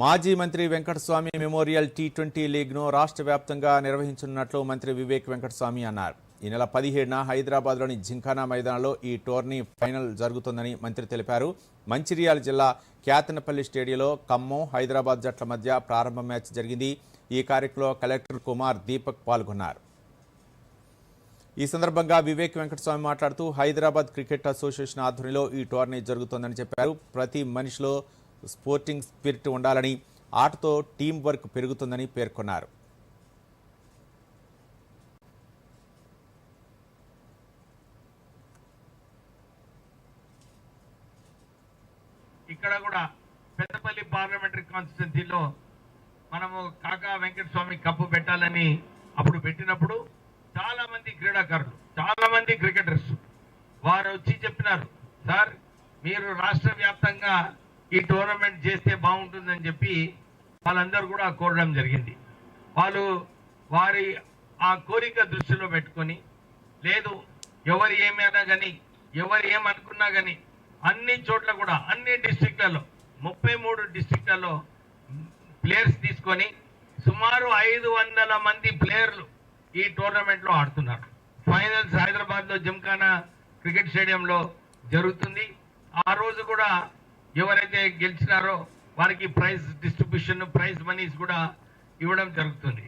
మాజీ మంత్రి Venkataswamy memorial T twenty లీగ్ను రాష్ట్ర వ్యాప్తంగా నిర్వహించనున్నట్లు మంత్రి వివేక్ వెంకటస్వామి అన్నారు. ఈ నెల పదిహేడున హైదరాబాద్లోని జింఖానా మైదానంలో ఈ టోర్నీ ఫైనల్ జరుగుతుందని మంత్రి తెలిపారు. మంచిర్యాల జిల్లా క్యాతనపల్లి స్టేడియంలో ఖమ్మం హైదరాబాద్ జట్ల మధ్య ప్రారంభ మ్యాచ్ జరిగింది. ఈ కార్యక్రమంలో కలెక్టర్ కుమార్ దీపక్ పాల్గొన్నారు. ఈ సందర్భంగా వివేక్ వెంకటస్వామి మాట్లాడుతూ హైదరాబాద్ క్రికెట్ అసోసియేషన్ ఆధ్వర్యంలో ఈ టోర్నీ జరుగుతోందని చెప్పారు. ప్రతి మనిషిలో స్పోర్టింగ్ స్పిరిట్ ఉండాలని ఆటతో టీం వర్క్ పెరుగుతుందని పేర్కొన్నారు. ఇక్కడ కూడా పెద్దపల్లి పార్లమెంటరీ కాన్స్టిట్యున్సీలో మనము కాకా వెంకటస్వామి కప్పు పెట్టాలని అప్పుడు పెట్టినప్పుడు చాలా మంది క్రీడాకారులు చాలా మంది క్రికెటర్స్ వారు వచ్చి చెప్పినారు సార్ మీరు రాష్ట్ర వ్యాప్తంగా ఈ టోర్నమెంట్ చేస్తే బాగుంటుందని చెప్పి వాళ్ళందరూ కూడా కోరడం జరిగింది. వాళ్ళు వారి ఆ కోరిక దృష్టిలో పెట్టుకొని లేదు ఎవరు ఏమైనా కానీ ఎవరు ఏమనుకున్నా కానీ అన్ని చోట్ల కూడా అన్ని డిస్టిక్లలో ముప్పై మూడు డిస్టిక్లలో ప్లేయర్స్ తీసుకొని సుమారు ఐదు వందల మంది ప్లేయర్లు ఈ టోర్నమెంట్లో ఆడుతున్నారు. ఫైనల్స్ హైదరాబాద్లో జిమ్ఖానా క్రికెట్ స్టేడియంలో జరుగుతుంది. ఆ రోజు కూడా ఎవరైతే గెలిచినారో వారికి ప్రైజ్ డిస్ట్రిబ్యూషన్ ప్రైజ్ మనీస్ కూడా ఇవ్వడం జరుగుతుంది.